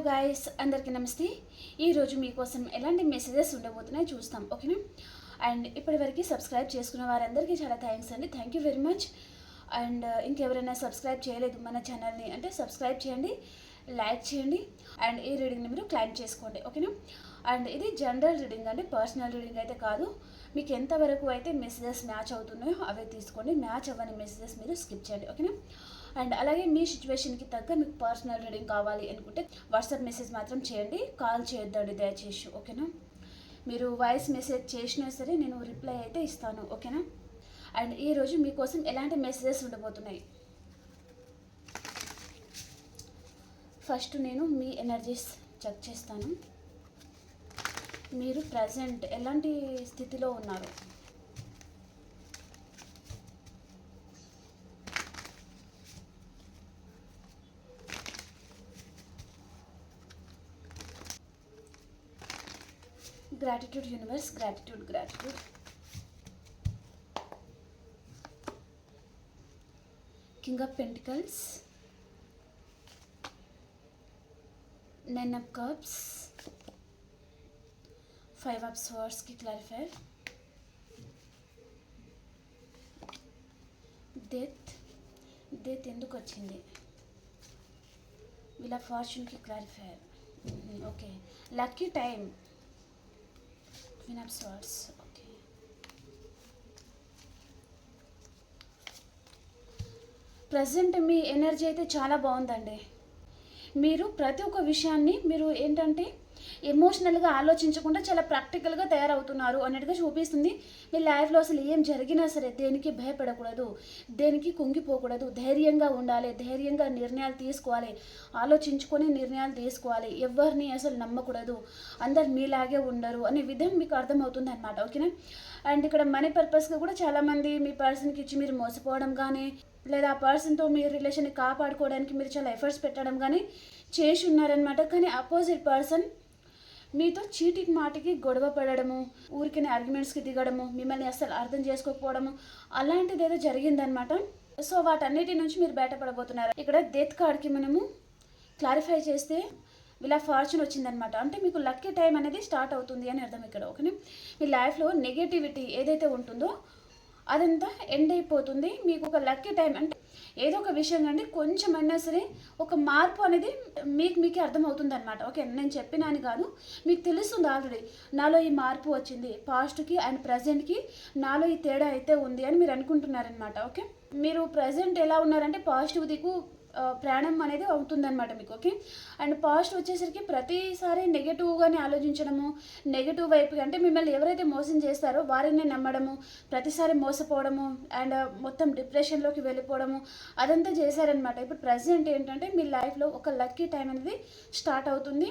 Hello guys అందరికీ నమస్తే. ఈరోజు మీకోసం ఎలాంటి మెసేజెస్ ఉండబోతున్నాయి చూస్తాం ఓకేనా? అండ్ ఇప్పటివరకు సబ్స్క్రైబ్ చేసుకున్న వారందరికీ చాలా థ్యాంక్స్ అండి. Thank you very much and ఇంకెవరైనా సబ్స్క్రైబ్ చేయలేదు మన ఛానల్ని అంటే సబ్స్క్రైబ్ చేయండి లైక్ చేయండి అండ్ ఈ రీడింగ్ని మీరు క్లైమ్ చేసుకోండి ఓకేనా? అండ్ ఇది జనరల్ రీడింగ్ అండి పర్సనల్ రీడింగ్ అయితే కాదు. మీకు ఎంతవరకు అయితే మెసేజెస్ మ్యాచ్ అవుతున్నాయో అవే తీసుకోండి. మ్యాచ్ అవ్వని మెసేజెస్ మీరు స్కిప్ చేయండి ఓకేనా? అండ్ అలాగే మీ సిచ్యువేషన్కి తగ్గ మీకు పర్సనల్ రీడింగ్ కావాలి అనుకుంటే వాట్సాప్ మెసేజ్ మాత్రం చేయండి. కాల్ చేయొద్దండి దయచేసి. ఓకేనా? మీరు వాయిస్ మెసేజ్ చేసినా సరే నేను రిప్లై అయితే ఇస్తాను. ఓకేనా? అండ్ ఈరోజు మీకోసం ఎలాంటి మెసేజెస్ ఉండబోతున్నాయి? ఫస్ట్ నేను మీ ఎనర్జీస్ చెక్ చేస్తాను. మీరు ప్రజెంట్ ఎలాంటి స్థితిలో ఉన్నారు? Gratitude universe gratitude gratitude king of pentacles nine of cups five of స్వర్డ్స్కి clarify death death ఎందుకు వచ్చింది వీళ్ళ ఫార్చ్యూన్కి clarify okay lucky time queen of swords okay. Present me energy అయితే చాలా బాగుందండి. మీరు ప్రతి ఒక్క విషయాన్ని మీరు ఏంటంటే ఎమోషనల్గా ఆలోచించకుండా చాలా ప్రాక్టికల్గా తయారవుతున్నారు అన్నట్టుగా చూపిస్తుంది. మీ లైఫ్లో అసలు ఏం జరిగినా సరే దేనికి భయపడకూడదు దేనికి కుంగిపోకూడదు ధైర్యంగా ఉండాలి ధైర్యంగా నిర్ణయాలు తీసుకోవాలి ఆలోచించుకొని నిర్ణయాలు తీసుకోవాలి. ఎవరిని అసలు నమ్మకూడదు అందరు మీలాగే ఉండరు అనే విధం మీకు అర్థమవుతుంది అనమాట ఓకేనా? అండ్ ఇక్కడ మనీ పర్పస్గా కూడా చాలామంది మీ పర్సన్కి ఇచ్చి మీరు మోసపోవడం కానీ లేదా ఆ పర్సన్తో మీ రిలేషన్ని కాపాడుకోవడానికి మీరు చాలా ఎఫర్ట్స్ పెట్టడం కానీ చేసి ఉన్నారనమాట కానీ అపోజిట్ పర్సన్ మీతో చీటికి మాటికి గొడవ పడడము ఊరికి ఆర్గ్యుమెంట్స్కి దిగడము మిమ్మల్ని అస్సలు అర్థం చేసుకోకపోవడము అలాంటిది ఏదో జరిగిందనమాట సో వాటన్నిటి నుంచి మీరు బయటపడబోతున్నారు. ఇక్కడ డెత్ కార్డ్కి మనము క్లారిఫై చేస్తే ఇలా ఫార్చ్యూన్ వచ్చిందనమాట అంటే మీకు లక్కీ టైం అనేది స్టార్ట్ అవుతుంది అని అర్థం ఇక్కడ ఓకేనా? మీ లైఫ్లో నెగటివిటీ ఏదైతే ఉంటుందో అదంతా ఎండ్ అయిపోతుంది. మీకు ఒక లక్కీ టైం అంటే ఏదో ఒక విషయం అండి కొంచెం అయినా సరే ఒక మార్పు అనేది మీకు మీకే అర్థమవుతుంది అనమాట ఓకే నేను చెప్పినాను కాదు మీకు తెలుస్తుంది ఆల్రెడీ. నాలో ఈ మార్పు వచ్చింది పాస్ట్కి అండ్ ప్రజెంట్కి నాలో ఈ తేడా అయితే ఉంది అని మీరు అనుకుంటున్నారనమాట ఓకే? మీరు ప్రజెంట్ ఎలా ఉన్నారంటే పాజిటివ్ దిక్కు ప్రాణం ప్రయాణం అనేది అవుతుందన్నమాట మీకు ఓకే? అండ్ పాస్ట్ వచ్చేసరికి ప్రతిసారి నెగిటివ్గానే ఆలోచించడము నెగిటివ్ వైపు అంటే మిమ్మల్ని ఎవరైతే మోసం చేస్తారో వారిని నమ్మడము ప్రతిసారి మోసపోవడము అండ్ మొత్తం డిప్రెషన్లోకి వెళ్ళిపోవడము అదంతా చేశారనమాట ఇప్పుడు ప్రజెంట్ ఏంటంటే మీ లైఫ్లో ఒక లక్కీ టైం అనేది స్టార్ట్ అవుతుంది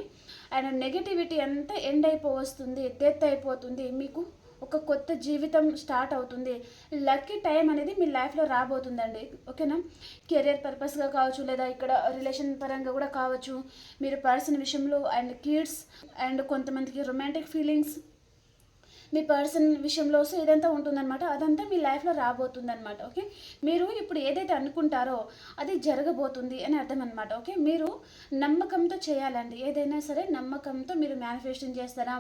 అండ్ నెగిటివిటీ అంతా ఎండ్ అయిపోవస్తుంది డెత్ అయిపోతుంది మీకు ఒక కొత్త జీవితం స్టార్ట్ అవుతుంది. లక్కీ టైం అనేది మీ లైఫ్లో రాబోతుందండి. ఓకేనా? కెరియర్ పర్పస్గా కావచ్చు లేదా ఇక్కడ రిలేషన్ పరంగా కూడా కావచ్చు. మీరు పర్సన్ విషయంలో అండ్ కిడ్స్ అండ్ కొంతమందికి రొమాంటిక్ ఫీలింగ్స్ మీ పర్సన్ విషయంలో సో ఇదంతా ఉంటుందన్నమాట. అదంతా మీ లైఫ్లో రాబోతుందన్నమాట. ఓకే? మీరు ఇప్పుడు ఏదైతే అనుకుంటారో అది జరగబోతుంది అని అర్థం అనమాట ఓకే? మీరు నమ్మకంతో చేయాలండి. ఏదైనా సరే నమ్మకంతో మీరు మేనిఫెస్టింగ్ చేస్తారా?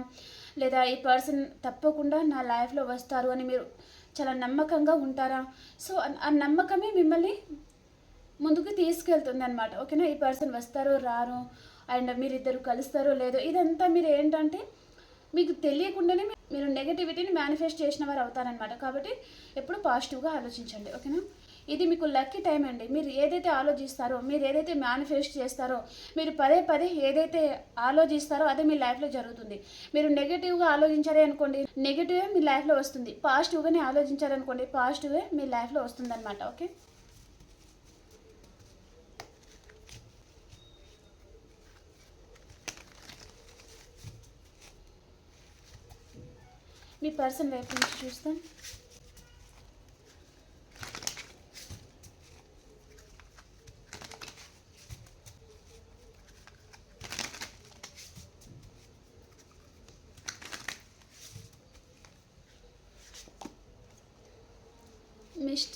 లేదా ఈ పర్సన్ తప్పకుండా నా లైఫ్లో వస్తారు అని మీరు చాలా నమ్మకంగా ఉంటారా? సో ఆ- నమ్మకమే మిమ్మల్ని ముందుకు తీసుకెళ్తుంది అనమాట ఓకేనా? ఈ పర్సన్ వస్తారో రారు అండ్ మీరిద్దరు కలుస్తారో లేదో ఇదంతా మీరు ఏంటంటే మీకు తెలియకుండానే మీరు నెగటివిటీని మేనిఫెస్ట్ చేసిన వారు అవుతారనమాట కాబట్టి ఎప్పుడు పాజిటివ్గా ఆలోచించండి. ఓకేనా? ఇది మీకు లక్కీ టైం అండి. మీరు ఏదైతే ఆలోచిస్తారో మీరు ఏదైతే మేనిఫెస్ట్ చేస్తారో మీరు పదే పదే ఏదైతే ఆలోచిస్తారో అదే మీ లైఫ్లో జరుగుతుంది. మీరు నెగిటివ్గా ఆలోచించారే అనుకోండి నెగిటివే మీ లైఫ్లో వస్తుంది. పాజిటివ్గానే ఆలోచించారనుకోండి పాజిటివే మీ లైఫ్లో వస్తుంది అనమాట ఓకే? మీ పర్సన్ వైపు నుంచి చూస్తాం.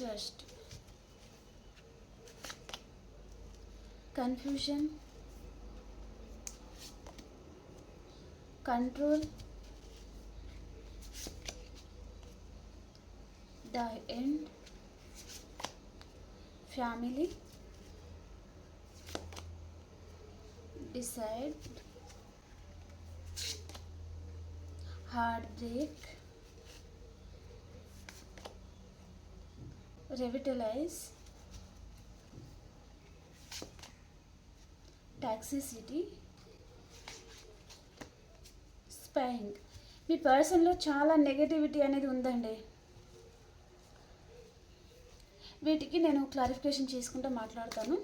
just confusion control the end family decide heartbreak revitalize toxicity spying మీ పర్సన్లో చాలా నెగటివిటీ అనేది ఉందండి. వీటికి నేను క్లారిఫికేషన్ చేసుకుంటూ మాట్లాడతాను.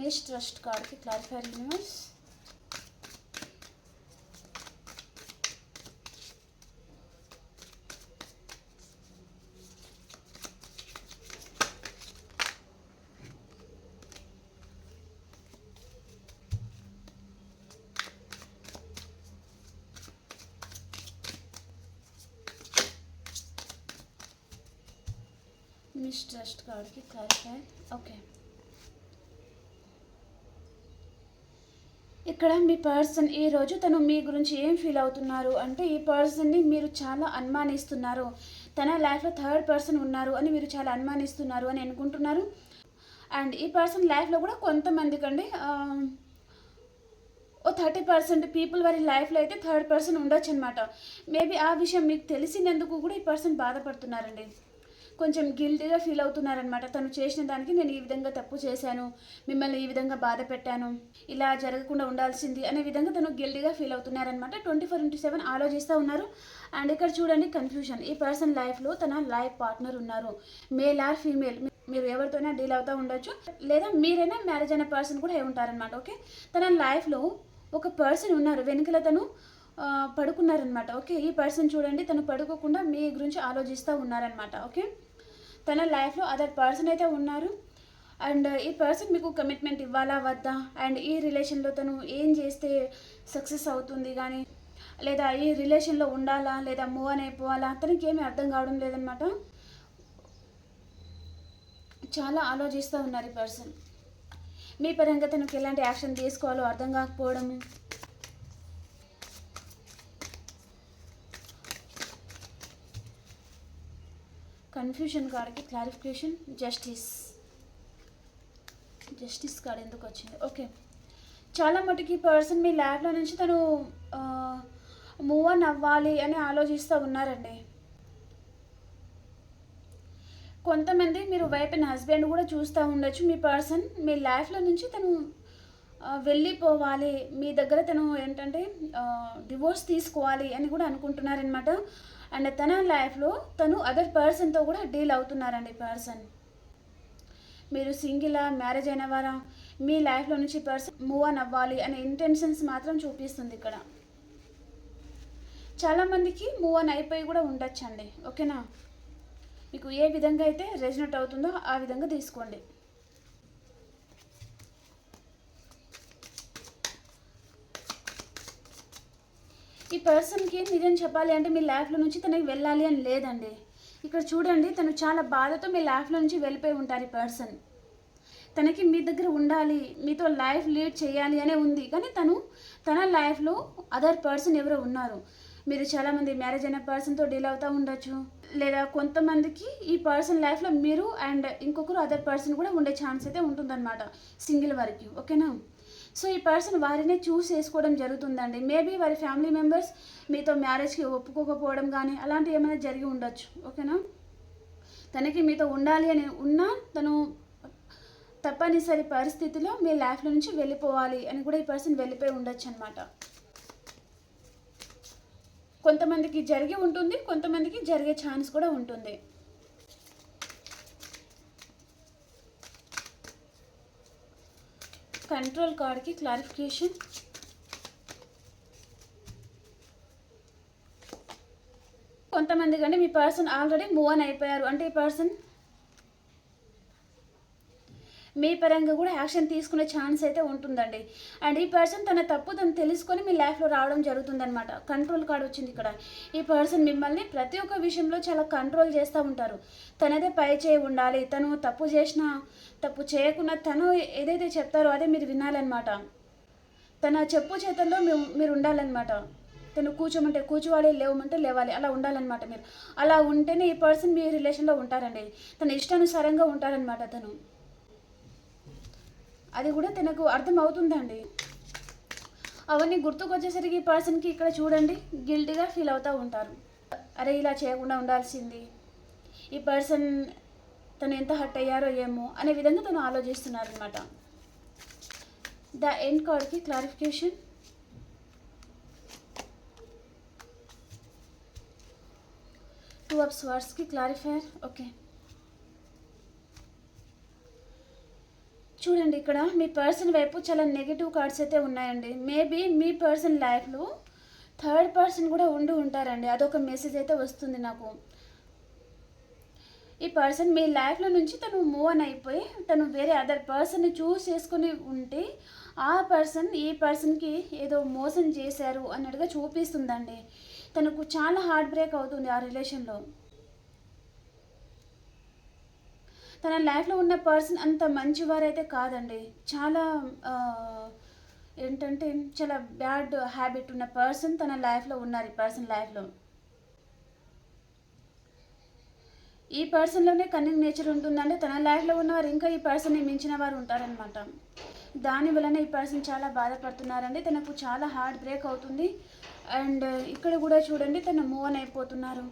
మిస్ ట్రస్ట్ కార్డ్కి క్లారిఫైర్ యూనివర్స్ మిస్ ట్రస్ట్ కార్డ్కి క్లారిఫై ఓకే ఇక్కడ మీ పర్సన్ ఈరోజు తను మీ గురించి ఏం ఫీల్ అవుతున్నారు? అంటే ఈ పర్సన్ని మీరు చాలా అనుమానిస్తున్నారు. తన లైఫ్లో థర్డ్ పర్సన్ ఉన్నారు అని మీరు చాలా అనుమానిస్తున్నారు అని అనుకుంటున్నారు. అండ్ ఈ పర్సన్ లైఫ్లో కూడా కొంతమంది కండి ఓ థర్టీ పర్సెంట్ పీపుల్ వారి లైఫ్లో అయితే థర్డ్ పర్సన్ ఉండొచ్చు అనమాట మేబీ ఆ విషయం మీకు తెలిసినందుకు కూడా ఈ పర్సన్ బాధపడుతున్నారండి. కొంచెం గిల్టీగా ఫీల్ అవుతున్నారనమాట తను చేసిన దానికి నేను ఈ విధంగా తప్పు చేశాను మిమ్మల్ని ఈ విధంగా బాధ పెట్టాను ఇలా జరగకుండా ఉండాల్సింది అనే విధంగా తను గిల్టీగా ఫీల్ అవుతున్నారనమాట ట్వంటీ ఫోర్ ఇంటూ సెవెన్ ఆలోచిస్తూ ఉన్నారు. అండ్ ఇక్కడ చూడండి కన్ఫ్యూషన్ ఈ పర్సన్ లైఫ్లో తన లైఫ్ పార్ట్నర్ ఉన్నారు. మేల్ ఆర్ ఫీమేల్ మీరు ఎవరితోనైనా డీల్ అవుతూ ఉండొచ్చు. లేదా మీరైనా మ్యారేజ్ అయిన పర్సన్ కూడా అయి ఉంటారనమాట ఓకే తన లైఫ్లో ఒక పర్సన్ ఉన్నారు వెనుకల తను పడుకున్నారనమాట ఓకే ఈ పర్సన్ చూడండి తను పడుకోకుండా మీ గురించి ఆలోచిస్తూ ఉన్నారనమాట ఓకే తన లైఫ్లో అదర్ పర్సన్ అయితే ఉన్నారు. అండ్ ఈ పర్సన్ మీకు కమిట్మెంట్ ఇవ్వాలా వద్దా? అండ్ ఈ రిలేషన్లో తను ఏం చేస్తే సక్సెస్ అవుతుంది కానీ లేదా ఈ రిలేషన్లో ఉండాలా లేదా మూవ్ అని అయిపోవాలా? తనకి ఏమీ అర్థం కావడం లేదనమాట చాలా ఆలోచిస్తూ ఉన్నారు ఈ పర్సన్. మీ పరంగా తనకు ఎలాంటి యాక్షన్ తీసుకోవాలో అర్థం కాకపోవడము కన్ఫ్యూషన్ కాడికి క్లారిఫికేషన్ జస్టిస్ జస్టిస్ కార్డ్ ఎందుకు వచ్చింది? ఓకే చాలా మటుకి పర్సన్ మీ ల్యాబ్లో నుంచి తను మూవ్ అన్ అవ్వాలి అని ఆలోచిస్తూ ఉన్నారండి. కొంతమంది మీరు వైపు హస్బెండ్ కూడా చూస్తూ ఉండొచ్చు. మీ పర్సన్ మీ లైఫ్లో నుంచి తను వెళ్ళిపోవాలి. మీ దగ్గర తను ఏంటంటే డివోర్స్ తీసుకోవాలి అని కూడా అనుకుంటున్నారనమాట అండ్ తన లైఫ్లో తను అదర్ పర్సన్తో కూడా డీల్ అవుతున్నారండి పర్సన్. మీరు సింగిలా మ్యారేజ్ అయిన వారా? మీ లైఫ్లో నుంచి పర్సన్ మూవ్ ఆన్ అవ్వాలి అనే ఇంటెన్షన్స్ మాత్రం చూపిస్తుంది ఇక్కడ. చాలామందికి మూవ్ ఆన్ అయిపోయి కూడా ఉండొచ్చండి ఓకేనా? మీకు ఏ విధంగా అయితే రెజినెట్ అవుతుందో ఆ విధంగా తీసుకోండి. ఈ పర్సన్కి నిజం చెప్పాలి అంటే మీ లైఫ్లో నుంచి తనకి వెళ్ళాలి అని లేదండి. ఇక్కడ చూడండి తను చాలా బాధతో మీ లైఫ్లో నుంచి వెళ్ళిపోయి ఉంటారు ఈ పర్సన్. తనకి మీ దగ్గర ఉండాలి మీతో లైఫ్ లీడ్ చేయాలి అనే ఉంది. కానీ తను తన లైఫ్లో అదర్ పర్సన్ ఎవరో ఉన్నారు. మీరు చాలామంది మ్యారేజ్ అయిన పర్సన్తో డీల్ అవుతూ ఉండొచ్చు. లేదా కొంతమందికి ఈ పర్సన్ లైఫ్లో మీరు అండ్ ఇంకొకరు అదర్ పర్సన్ కూడా ఉండే ఛాన్స్ అయితే ఉంటుందన్నమాట. సింగిల్ వరకు. ఓకేనా? సో ఈ పర్సన్ వారినే చూస్ చేసుకోవడం జరుగుతుందండి. మేబీ వారి ఫ్యామిలీ మెంబర్స్ మీతో మ్యారేజ్కి ఒప్పుకోకపోవడం కానీ అలాంటివి ఏమైనా జరిగి ఉండొచ్చు. ఓకేనా? తనకి మీతో ఉండాలి అని ఉన్నా తను తప్పనిసరి పరిస్థితిలో మీ లైఫ్లో నుంచి వెళ్ళిపోవాలి అని కూడా ఈ పర్సన్ వెళ్ళిపోయి ఉండొచ్చు అనమాట కొంతమందికి జరిగి ఉంటుంది కొంతమందికి జరిగే ఛాన్స్ కూడా ఉంటుంది. కంట్రోల్ కార్డ్కి క్లారిఫికేషన్. కొంతమంది కంటే మీ పర్సన్ ఆల్రెడీ మూవ్ అని అయిపోయారు. అంటే ఈ పర్సన్ మీ పరంగా కూడా యాక్షన్ తీసుకునే ఛాన్స్ అయితే ఉంటుందండి. అండ్ ఈ పర్సన్ తన తప్పు తను తెలుసుకొని మీ లైఫ్లో రావడం జరుగుతుందనమాట కంట్రోల్ కార్డ్ వచ్చింది ఇక్కడ. ఈ పర్సన్ మిమ్మల్ని ప్రతి ఒక్క విషయంలో చాలా కంట్రోల్ చేస్తూ ఉంటారు. తనదే పై చేయి ఉండాలి. తను తప్పు చేసినా తప్పు చేయకుండా తను ఏదైతే చెప్తారో అదే మీరు వినాలన్నమాట. తన చెప్పు చేతల్లో మీరు మీరు ఉండాలన్నమాట. తను కూర్చోమంటే కూర్చోవాలి లేవమంటే లేవాలి. అలా ఉండాలన్నమాట మీరు. అలా ఉంటేనే ఈ పర్సన్ మీ రిలేషన్లో ఉంటారండి. తన ఇష్టానుసారంగా ఉంటారనమాట తను. అది కూడా తనకు అర్థం అవుతుందండి అవన్నీ గుర్తుకొచ్చేసరికి ఈ పర్సన్కి ఇక్కడ చూడండి గిల్టీగా ఫీల్ అవుతూ ఉంటారు. అరే ఇలా చేయకుండా ఉండాల్సింది. ఈ పర్సన్ తను ఎంత హర్ట్ అయ్యారో ఏమో అనే విధంగా తను ఆలోచిస్తున్నారు అనమాట ద ఎండ్ కార్డ్కి క్లారిఫికేషన్. టూ అప్ స్వర్డ్స్కి క్లారిఫైర్ ఓకే. చూడండి ఇక్కడ మీ పర్సన్ వైపు చాలా నెగిటివ్ కార్డ్స్ అయితే ఉన్నాయండి. మేబీ మీ పర్సన్ లైఫ్లో థర్డ్ పర్సన్ కూడా ఉండి ఉంటారండి. అదొక మెసేజ్ అయితే వస్తుంది నాకు. ఈ పర్సన్ మీ లైఫ్లో నుంచి తను మూవ్ అని అయిపోయి తను వేరే అదర్ పర్సన్ని చూస్ చేసుకుని ఉంటే ఆ పర్సన్ ఈ పర్సన్కి ఏదో మోసం చేశారు అన్నట్టుగా చూపిస్తుందండి. తనకు చాలా హార్ట్ బ్రేక్ అవుతుంది ఆ రిలేషన్లో తన లైఫ్లో ఉన్న పర్సన్ అంత మంచివారైతే కాదండి. చాలా ఏంటంటే చాలా బ్యాడ్ హ్యాబిట్ ఉన్న పర్సన్ తన లైఫ్లో ఉన్నారు ఈ పర్సన్ లైఫ్లో. ఈ పర్సన్లోనే కన్నింగ్ నేచర్ ఉంటుందంటే తన లైఫ్లో ఉన్నవారు ఇంకా ఈ పర్సన్ని మించిన వారు ఉంటారనమాట దాని వలన ఈ పర్సన్ చాలా బాధపడుతున్నారండి. తనకు చాలా హార్ట్ బ్రేక్ అవుతుంది. అండ్ ఇక్కడ కూడా చూడండి తను మూవ్ ఆన్ అయిపోతున్నారు.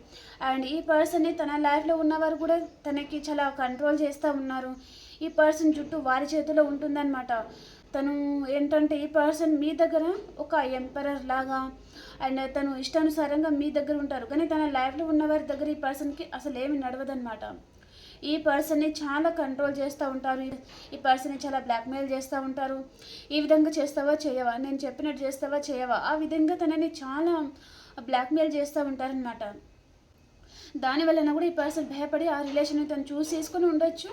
అండ్ ఈ పర్సన్ని తన లైఫ్లో ఉన్నవారు కూడా తనకి చాలా కంట్రోల్ చేస్తూ ఉన్నారు. ఈ పర్సన్ జుట్టు వారి చేతిలో ఉంటుందన్నమాట. తను ఏంటంటే ఈ పర్సన్ మీ దగ్గర ఒక ఎంపరర్ లాగా అండ్ తను ఇష్టానుసారంగా మీ దగ్గర ఉంటారు. కానీ తన లైఫ్లో ఉన్నవారి దగ్గర ఈ పర్సన్కి అసలు ఏమి నడవదన్నమాట. ఈ పర్సన్ని చాలా కంట్రోల్ చేస్తూ ఉంటారు. ఈ- పర్సన్ని చాలా బ్లాక్మెయిల్ చేస్తూ ఉంటారు. ఈ విధంగా చేస్తావా చేయవా? నేను చెప్పినట్టు చేస్తావా చేయవా? ఆ విధంగా తనని చాలా బ్లాక్మెయిల్ చేస్తూ ఉంటారనమాట దానివలన కూడా ఈ పర్సన్ భయపడి ఆ రిలేషన్ తను చూస్ చేసుకొని ఉండొచ్చు.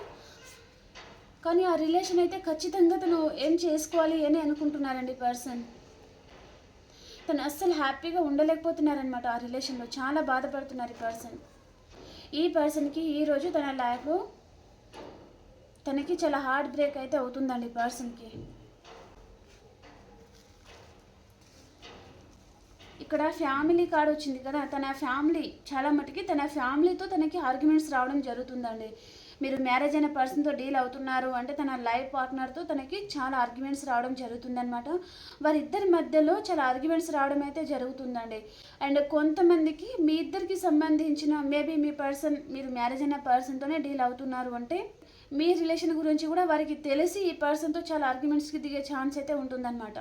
కానీ ఆ రిలేషన్ అయితే ఖచ్చితంగా తను ఏం చేసుకోవాలి అని అనుకుంటున్నారండి పర్సన్. తను అస్సలు హ్యాపీగా ఉండలేకపోతున్నారనమాట ఆ రిలేషన్లో. చాలా బాధపడుతున్నారు ఈ పర్సన్. ఈ పర్సన్కి ఈరోజు తన లైఫ్లో తనకి చాలా హార్ట్ బ్రేక్ అయితే అవుతుందండి ఈ పర్సన్కి. ఇక్కడ ఫ్యామిలీ కార్డ్ వచ్చింది కదా తన ఫ్యామిలీ చాలా మటుకి తన ఫ్యామిలీతో తనకి ఆర్గ్యుమెంట్స్ రావడం జరుగుతుందండి. మీరు మ్యారేజ్ అయిన పర్సన్తో డీల్ అవుతున్నారు అంటే తన లైఫ్ పార్ట్నర్తో తనకి చాలా ఆర్గ్యుమెంట్స్ రావడం జరుగుతుందనమాట వారిద్దరి మధ్యలో చాలా ఆర్గ్యుమెంట్స్ రావడం అయితే జరుగుతుందండి. అండ్ కొంతమందికి మీ ఇద్దరికి సంబంధించిన మేబీ మీ పర్సన్ మీరు మ్యారేజ్ అయిన పర్సన్తోనే డీల్ అవుతున్నారు అంటే మీ రిలేషన్ గురించి కూడా వారికి తెలిసి ఈ పర్సన్తో చాలా ఆర్గ్యుమెంట్స్కి దిగే ఛాన్స్ అయితే ఉంటుందన్నమాట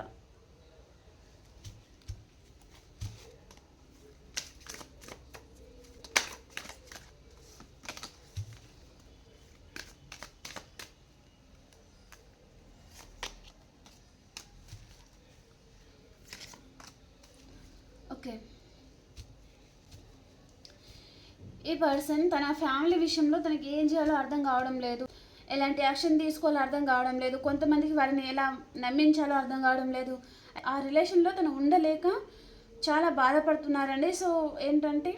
ఓకే ఈ పర్సన్ తన ఫ్యామిలీ విషయంలో తనకి ఏం చేయాలో అర్థం కావడం లేదు. ఎలాంటి యాక్షన్ తీసుకోవాలో అర్థం కావడం లేదు. కొంతమందికి వారిని ఎలా నమ్మించాలో అర్థం కావడం లేదు. ఆ రిలేషన్లో తను ఉండలేక చాలా బాధపడుతున్నారండి. సో ఏంటంటే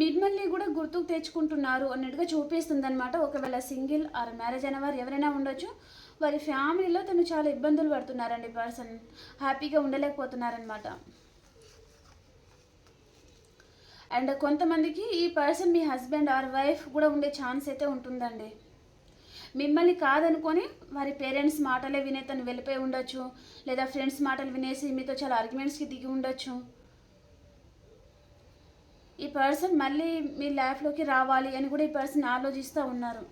మిమ్మల్ని కూడా గుర్తుకు తెచ్చుకుంటున్నారు అన్నట్టుగా చూపిస్తుంది అనమాట ఒకవేళ సింగిల్ ఆర్ మ్యారేజ్ అయిన వారు ఎవరైనా ఉండొచ్చు. వారి ఫ్యామిలీలో తను చాలా ఇబ్బందులు పడుతున్నారండి పర్సన్ హ్యాపీగా ఉండలేకపోతున్నారనమాట అండ్ కొంతమందికి ఈ పర్సన్ మీ హస్బెండ్ ఆర్ వైఫ్ కూడా ఉండే ఛాన్స్ అయితే ఉంటుందండి. మిమ్మల్ని కాదనుకొని వారి పేరెంట్స్ మాటలే వినే తను వెళ్ళిపోయి ఉండొచ్చు లేదా ఫ్రెండ్స్ మాటలు వినేసి మీతో చాలా ఆర్గ్యుమెంట్స్కి దిగి ఉండొచ్చు. ఈ పర్సన్ మళ్ళీ మీ లైఫ్లోకి రావాలి అని కూడా ఈ పర్సన్ ఆలోచిస్తూ ఉన్నారు.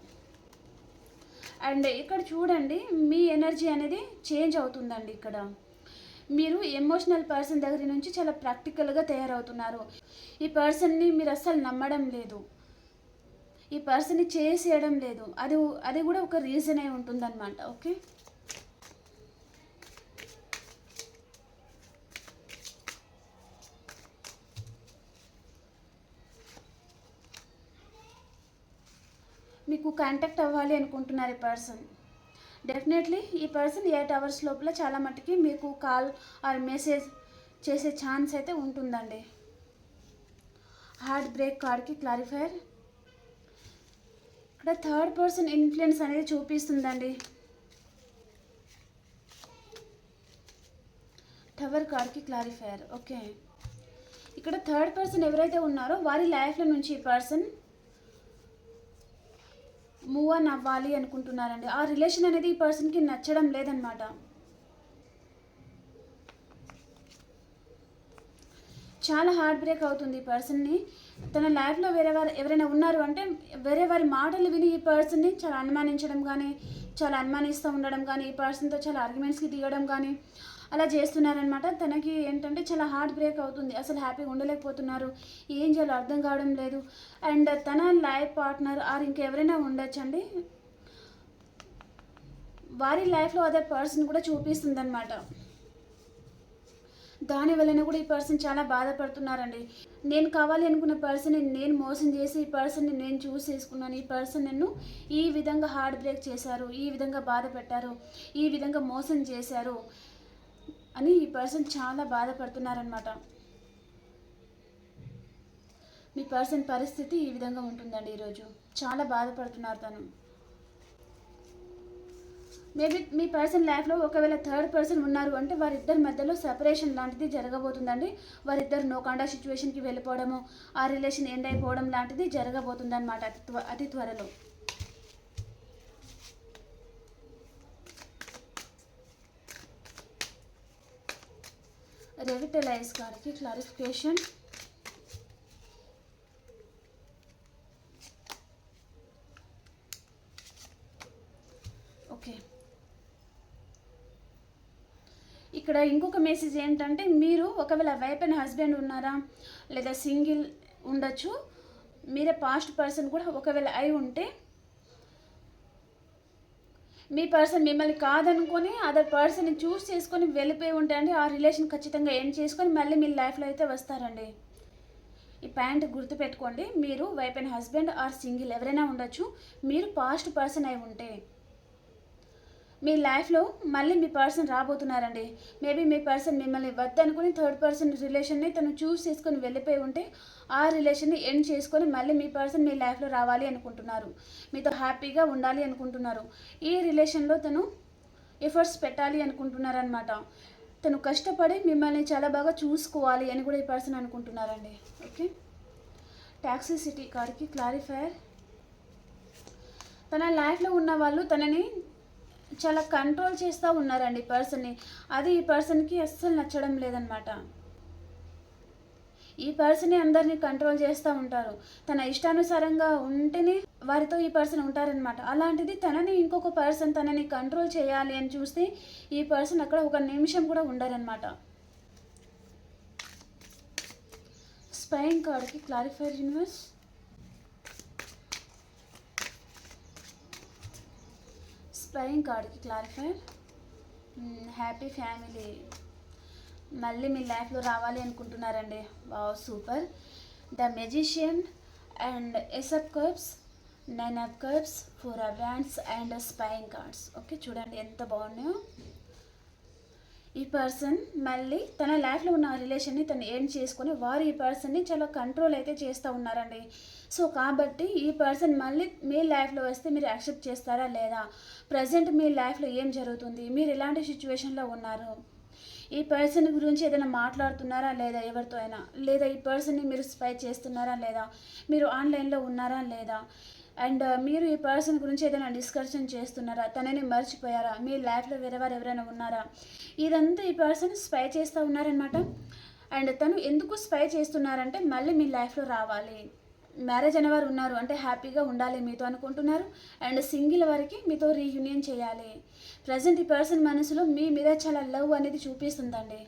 అండ్ ఇక్కడ చూడండి మీ ఎనర్జీ అనేది చేంజ్ అవుతుందండి ఇక్కడ. మీరు ఎమోషనల్ పర్సన్ దగ్గర నుంచి చాలా ప్రాక్టికల్గా తయారవుతున్నారు. ఈ పర్సన్ని మీరు అస్సలు నమ్మడం లేదు. ఈ పర్సన్ని చేసేయడం లేదు. అది అది కూడా ఒక రీజన్ అయి ఉంటుందన్నమాట. ఓకే? మీకు కాంటాక్ట్ అవ్వాలి అనుకుంటున్నారు ఈ పర్సన్ డెఫినెట్లీ ఈ పర్సన్ ఎయిట్ అవర్స్ లోపల చాలా మట్టుకి మీకు కాల్ ఆర్ మెసేజ్ చేసే ఛాన్స్ అయితే ఉంటుందండి. హార్ట్ బ్రేక్ కార్డ్కి క్లారిఫైర్ ఇక్కడ థర్డ్ పర్సన్ ఇన్ఫ్లుయెన్స్ అనేది చూపిస్తుందండి. టవర్ కార్డ్కి క్లారిఫైయర్ ఓకే ఇక్కడ థర్డ్ పర్సన్ ఎవరైతే ఉన్నారో వారి లైఫ్లో నుంచి ఈ పర్సన్ మూవ్ ఆన్ అవ్వాలి అనుకుంటున్నారండి. ఆ రిలేషన్ అనేది ఈ పర్సన్కి నచ్చడం లేదనమాట చాలా హార్ట్ బ్రేక్ అవుతుంది ఈ పర్సన్ని తన లైఫ్లో వేరే వారు ఎవరైనా ఉన్నారు అంటే వేరే వారి మాటలు విని ఈ పర్సన్ని చాలా అనుమానించడం కానీ చాలా అనుమానిస్తూ ఉండడం కానీ ఈ పర్సన్తో చాలా ఆర్గ్యుమెంట్స్కి దిగడం కానీ అలా చేస్తున్నారనమాట తనకి ఏంటంటే చాలా హార్ట్ బ్రేక్ అవుతుంది. అసలు హ్యాపీగా ఉండలేకపోతున్నారు. ఏం చేయాలో అర్థం కావడం లేదు. అండ్ తన లైఫ్ పార్ట్నర్ ఆర్ ఇంకెవరైనా ఉండొచ్చండి వారి లైఫ్లో అదే పర్సన్ కూడా చూపిస్తుంది అనమాట దాని వలన కూడా ఈ పర్సన్ చాలా బాధపడుతున్నారండి. నేను కావాలి అనుకున్న పర్సన్ని నేను మోసం చేసి ఈ పర్సన్ని నేను చూస్ చేసుకున్నాను. ఈ పర్సన్ నన్ను ఈ విధంగా హార్ట్ బ్రేక్ చేశారు. ఈ విధంగా బాధ పెట్టారు. ఈ విధంగా మోసం చేశారు. అని ఈ పర్సన్ చాలా బాధపడుతున్నారనమాట మీ పర్సన్ పరిస్థితి ఈ విధంగా ఉంటుందండి ఈరోజు. చాలా బాధపడుతున్నారు తను. మేబీ మీ పర్సన్ లైఫ్లో ఒకవేళ థర్డ్ పర్సన్ ఉన్నారు అంటే వారిద్దరి మధ్యలో సెపరేషన్ లాంటిది జరగబోతుందండి. వారిద్దరు నోకాండా సిచ్యువేషన్కి వెళ్ళిపోవడము ఆ రిలేషన్ ఎండ్ అయిపోవడం లాంటిది జరగబోతుందన్నమాట అతి త్వ అతి త్వరలో. రెవిటలైజ్ గారికి క్లారిఫికేషన్. ఓకే. ఇక్కడ ఇంకొక మెసేజ్ ఏంటంటే మీరు ఒకవేళ వైఫ్ అండ్ హస్బెండ్ ఉన్నారా లేదా సింగిల్ ఉండొచ్చు మీరే పాస్ట్ పర్సన్ కూడా ఒకవేళ అయి ఉంటే మీ పర్సన్ మిమ్మల్ని కాదనుకొని అదర్ పర్సన్ని చూస్ చేసుకొని వెళ్ళిపోయి ఉంటాయండి ఆ రిలేషన్ ఖచ్చితంగా ఎండ్ చేసుకొని మళ్ళీ మీ లైఫ్లో అయితే వస్తారండి. ఈ ప్యాంట్ గుర్తుపెట్టుకోండి మీరు wife and husband or single ఎవరైనా ఉండొచ్చు. మీరు పాస్ట్ పర్సన్ అయి ఉంటే. మీ లైఫ్లో మళ్ళీ మీ పర్సన్ రాబోతున్నారండి. మేబీ మీ పర్సన్ మిమ్మల్ని వద్దనుకుని థర్డ్ పర్సన్ రిలేషన్ని తను చూస్ చేసుకొని వెళ్ళిపోయి ఉంటే ఆ రిలేషన్ని ఎండ్ చేసుకొని మళ్ళీ మీ పర్సన్ మీ లైఫ్లో రావాలి అనుకుంటున్నారు. మీతో హ్యాపీగా ఉండాలి అనుకుంటున్నారు. ఈ రిలేషన్లో తను ఎఫర్ట్స్ పెట్టాలి అనుకుంటున్నారనమాట తను కష్టపడి మిమ్మల్ని చాలా బాగా చూసుకోవాలి అని కూడా ఈ పర్సన్ అనుకుంటున్నారండి. ఓకే? ట్యాక్సీ సిటీ కార్కి క్లారిఫైర్ తన లైఫ్లో ఉన్న వాళ్ళు తనని చాలా కంట్రోల్ చేస్తూ ఉన్నారండి పర్సన్ని అది ఈ పర్సన్కి అస్సలు నచ్చడం లేదనమాట ఈ పర్సన్ అందరినీ కంట్రోల్ చేస్తూ ఉంటారు. తన ఇష్టానుసారంగా ఉంటేనే వారితో ఈ పర్సన్ ఉంటారనమాట అలాంటిది తనని ఇంకొక పర్సన్ తనని కంట్రోల్ చేయాలి అని చూస్తే ఈ పర్సన్ అక్కడ ఒక నిమిషం కూడా ఉండరనమాట స్పైన్ కార్డ్కి క్లారిఫైర్ యూనివర్స్ స్ప్లయింగ్ కార్డ్కి క్లారిఫైర్ హ్యాపీ ఫ్యామిలీ మళ్ళీ మీ లైఫ్లో రావాలి అనుకుంటున్నారండి. Wow super the magician and ace of cups nine of cups four of wands and spying cards okay చూడండి ఎంత బాగున్నాయో. ఈ పర్సన్ మళ్ళీ తన లైఫ్లో ఉన్న రిలేషన్ని తను ఏం చేసుకుని వారు ఈ పర్సన్ని చాలా కంట్రోల్ అయితే చేస్తూ ఉన్నారండి. సో కాబట్టి ఈ పర్సన్ మళ్ళీ మీ లైఫ్లో వస్తే మీరు యాక్సెప్ట్ చేస్తారా లేదా? ప్రజెంట్ మీ లైఫ్లో ఏం జరుగుతుంది? మీరు ఎలాంటి సిచ్యువేషన్లో ఉన్నారు. ఈ పర్సన్ గురించి ఏదైనా మాట్లాడుతున్నారా లేదా ఎవరితో అయినా? లేదా ఈ పర్సన్ని మీరు స్పై చేస్తున్నారా లేదా? మీరు ఆన్లైన్లో ఉన్నారా లేదా? అండ్ uh, మీరు ఈ పర్సన్ గురించి ఏదైనా డిస్కషన్ చేస్తున్నారా? తనని మర్చిపోయారా? మీ లైఫ్లో వేరే వారు ఎవరైనా ఉన్నారా? ఇదంతా ఈ పర్సన్ స్పై చేస్తూ ఉన్నారనమాట అండ్ తను ఎందుకు స్పై చేస్తున్నారంటే మళ్ళీ మీ లైఫ్లో రావాలి. మ్యారేజ్ అనేవారు ఉన్నారు అంటే హ్యాపీగా ఉండాలి మీతో అనుకుంటున్నారు. అండ్ సింగిల్ వారికి మీతో రీయూనియన్ చేయాలి. ప్రజెంట్ ఈ పర్సన్ మనసులో మీ మీద చాలా లవ్ అనేది చూపిస్తుందండి.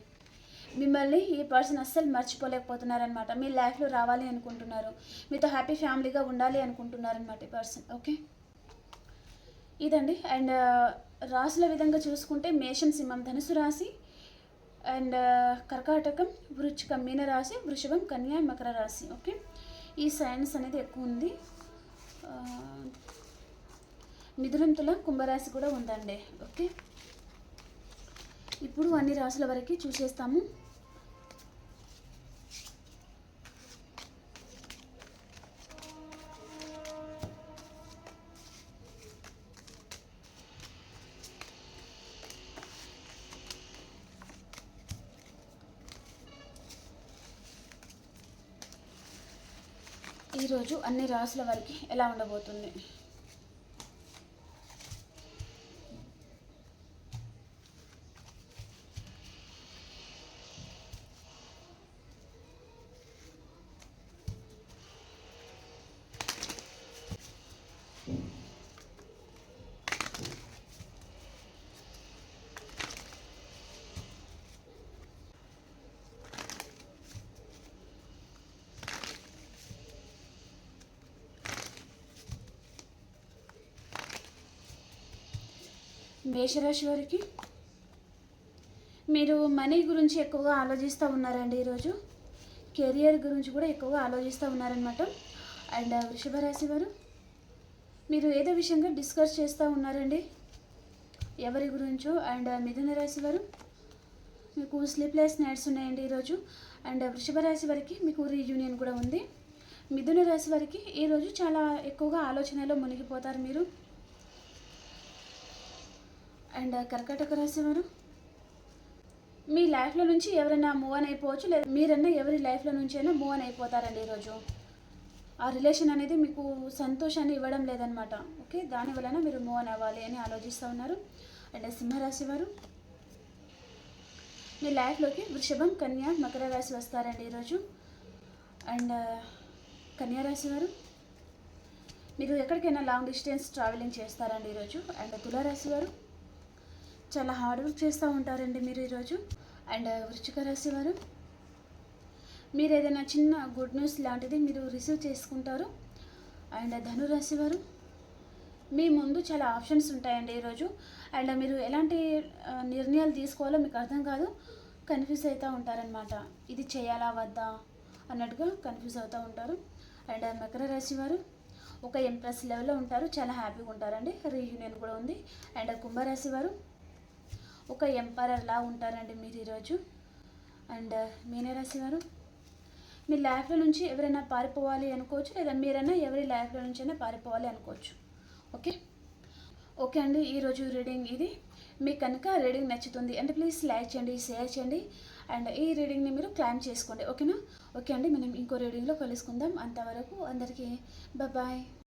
మిమ్మల్ని ఈ పర్సన్ అస్సలు మర్చిపోలేకపోతున్నారనమాట మీ లైఫ్లో రావాలి అనుకుంటున్నారు. మీతో హ్యాపీ ఫ్యామిలీగా ఉండాలి అనుకుంటున్నారనమాట ఈ పర్సన్. ఓకే? ఇదండి. అండ్ రాసుల విధంగా చూసుకుంటే మేషం సింహం ధనుసు రాశి. అండ్ కర్కాటకం వృచ్చికం మీన రాశి వృషభం కన్యా మకర రాశి. ఓకే? ఈ సైన్స్ అనేది ఎక్కువ ఉంది. మిథునం తులం కుంభరాశి కూడా ఉందండి. ఓకే? ఇప్పుడు అన్ని రాసుల వరకు చూసేస్తాము. ఈరోజు అన్ని రాసుల వారికి ఎలా ఉండబోతుంది? మేషరాశి వారికి? మీరు మనీ గురించి ఎక్కువగా ఆలోచిస్తూ ఉన్నారండి ఈరోజు. కెరియర్ గురించి కూడా ఎక్కువగా ఆలోచిస్తూ ఉన్నారనమాట అండ్ వృషభ రాశి వారు మీరు ఏదో విషయంగా డిస్కస్ చేస్తూ ఉన్నారండి. ఎవరి గురించో అండ్ మిథున రాశి వారు మీకు స్లీప్లెస్ నైట్స్ ఉన్నాయండి ఈరోజు. అండ్ వృషభ రాశి వారికి మీకు రీయూనియన్ కూడా ఉంది. మిథున రాశి వారికి ఈరోజు చాలా ఎక్కువగా ఆలోచనలో మునిగిపోతారు మీరు. అండ్ కర్కాటక రాశి వారు? మీ లైఫ్లో నుంచి ఎవరైనా మూవ్ అని అయిపోవచ్చు లేదా మీరన్నా ఎవరి లైఫ్లో నుంచి అయినా మూవ్ అని అయిపోతారండి ఈరోజు. ఆ రిలేషన్ అనేది మీకు సంతోషాన్ని ఇవ్వడం లేదనమాట. ఓకే? దాని వలన మీరు మూవ్ అని అవ్వాలి అని ఆలోచిస్తూ ఉన్నారు. అండ్ సింహరాశి వారు? మీ లైఫ్లోకి వృషభం కన్యా మకర రాశి వస్తారండి ఈరోజు. అండ్ కన్యా రాశి వారు? మీరు ఎక్కడికైనా లాంగ్ డిస్టెన్స్ ట్రావెలింగ్ చేస్తారండి ఈరోజు. అండ్ తులారాశి వారు? చాలా హార్డ్ వర్క్ చేస్తూ ఉంటారండి మీరు ఈరోజు. అండ్ uh, వృచ్చిక రాశి వారు మీరు ఏదైనా చిన్న గుడ్ న్యూస్ లాంటిది మీరు రిసీవ్ చేసుకుంటారు. అండ్ uh, ధనురాశి వారు మీ ముందు చాలా ఆప్షన్స్ ఉంటాయండి ఈరోజు. అండ్ uh, మీరు ఎలాంటి నిర్ణయాలు తీసుకోవాలో మీకు అర్థం కాదు. కన్ఫ్యూజ్ అవుతూ ఉంటారనమాట ఇది చేయాలా వద్దా అన్నట్టుగా కన్ఫ్యూజ్ అవుతూ ఉంటారు. అండ్ మకర రాశి వారు ఒక ఎంప్రెస్ లెవెల్లో ఉంటారు. చాలా హ్యాపీగా ఉంటారండి. రీయూనియన్ కూడా ఉంది. అండ్ కుంభరాశి వారు ఒక ఎంపరర్లా ఉంటారండి మీరు ఈరోజు. అండ్ మీనరాశి వారు మీ లైఫ్లో నుంచి ఎవరైనా పారిపోవాలి అనుకోవచ్చు లేదా మీరైనా ఎవరి లైఫ్లో నుంచి అయినా పారిపోవాలి అనుకోవచ్చు. ఓకే? ఓకే అండి ఈరోజు రీడింగ్ ఇది. మీకు కనుక రీడింగ్ నచ్చుతుంది అంటే ప్లీజ్ లైక్ చేయండి షేర్ చేయండి. అండ్ ఈ రీడింగ్ని మీరు క్లైమ్ చేసుకోండి ఓకేనా? ఓకే అండి మనం ఇంకో రీడింగ్లో కలుసుకుందాం. అంతవరకు అందరికీ బాయ్